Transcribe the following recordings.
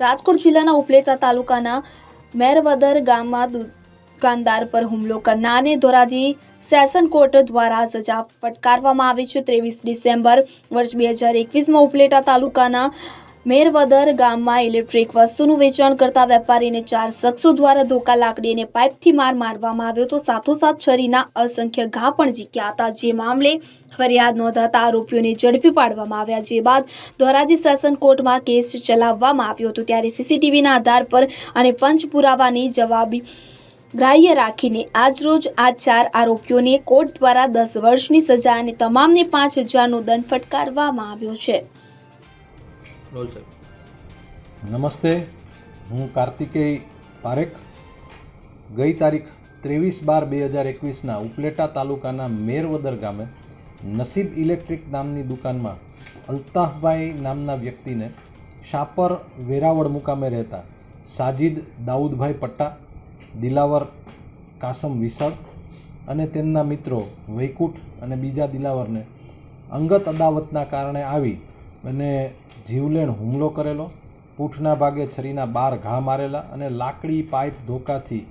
રાજકોટ જિલ્લાના ઉપલેટા તાલુકાના મેરવદર ગામમાં દુકાનદાર પર હુમલો કરનારને ધોરાજી સેશન કોર્ટ દ્વારા સજા ફટકારવામાં આવી છે. ત્રેવીસ ડિસેમ્બર વર્ષ બે હજાર એકવીસમાં ઉપલેટા તાલુકાના મેરવદર ગામમાં ઇલેક્ટ્રિક વસ્તુનું વેચાણ કરતા વેપારીને ચાર શખ્સો દ્વારા ધોકા લાકડી અને પાઇપથી માર મારવામાં આવ્યો તો સાથોસાથ છરીના અસંખ્ય ઘા પણ ઝીક્યા હતા. જે મામલે ફરિયાદ નોંધાતા આરોપીઓને ઝડપી પાડવામાં આવ્યા. જે બાદ ધોરાજી સેશન કોર્ટમાં કેસ ચલાવવામાં આવ્યો હતો. ત્યારે સીસીટીવીના આધાર પર અને પંચ પુરાવાની જવાબી ગ્રાહ્ય રાખીને આજરોજ આ ચાર આરોપીઓને કોર્ટ દ્વારા દસ વર્ષની સજા અને તમામને પાંચ હજારનો દંડ ફટકારવામાં આવ્યો છે. રોલ સાહેબ નમસ્તે, હું કાર્તિકેય પારેખ. ગઈ તારીખ ત્રેવીસ બાર બે હજાર એકવીસના ઉપલેટા તાલુકાના મેરવદર ગામે નસીબ ઇલેક્ટ્રિક નામની દુકાનમાં અલ્તાફભાઈ નામના વ્યક્તિને શાપર વેરાવળ મુકામે રહેતા સાજિદ દાઉદભાઈ પટ્ટા, દિલાવર કાસમ વિશાળ અને તેમના મિત્રો વૈકુંઠ અને બીજા દિલાવરને અંગત અદાવતના કારણે આવી અને જીવલેણ હુમલો કરેલો. પૂંઠના ભાગે છરીના બાર ઘા મારેલા અને લાકડી પાઇપ ધોકાથી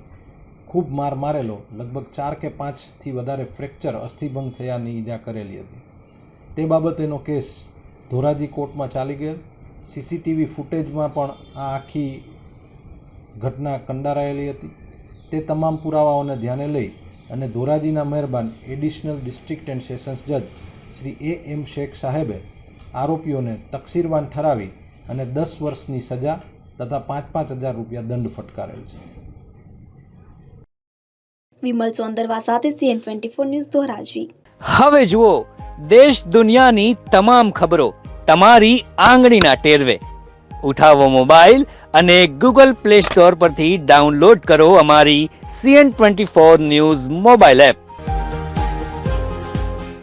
ખૂબ માર મારેલો. લગભગ ચાર કે પાંચથી વધારે ફ્રેક્ચર અસ્થિભંગ થયાની ઈજા કરેલી હતી. તે બાબતેનો કેસ ધોરાજી કોર્ટમાં ચાલી ગયેલ. સીસીટીવી ફૂટેજમાં પણ આ આખી ઘટના કંડારાયેલી હતી. તે તમામ પુરાવાઓને ધ્યાને લઈ અને ધોરાજીના મહેરબાન એડિશનલ ડિસ્ટ્રિક્ટ એન્ડ સેશન્સ જજ શ્રી એ એમ શેખ સાહેબે આરોપીઓને તકસીરવાન ઠરાવી અને દસ વર્ષની સજા તથા પાંચ પાંચ હજાર રૂપિયા દંડ ફટકારેલ છે. વિમલ ચોંદરવા સાથે CN twenty four news Dhoraji. હવે જુઓ દેશ દુનિયાની તમામ ખબરો તમારી આંગળીના ટેરવે. ઉઠાવો મોબાઈલ અને ગૂગલ પ્લે સ્ટોર પરથી ડાઉનલોડ કરો અમારી CN twenty four news mobile app.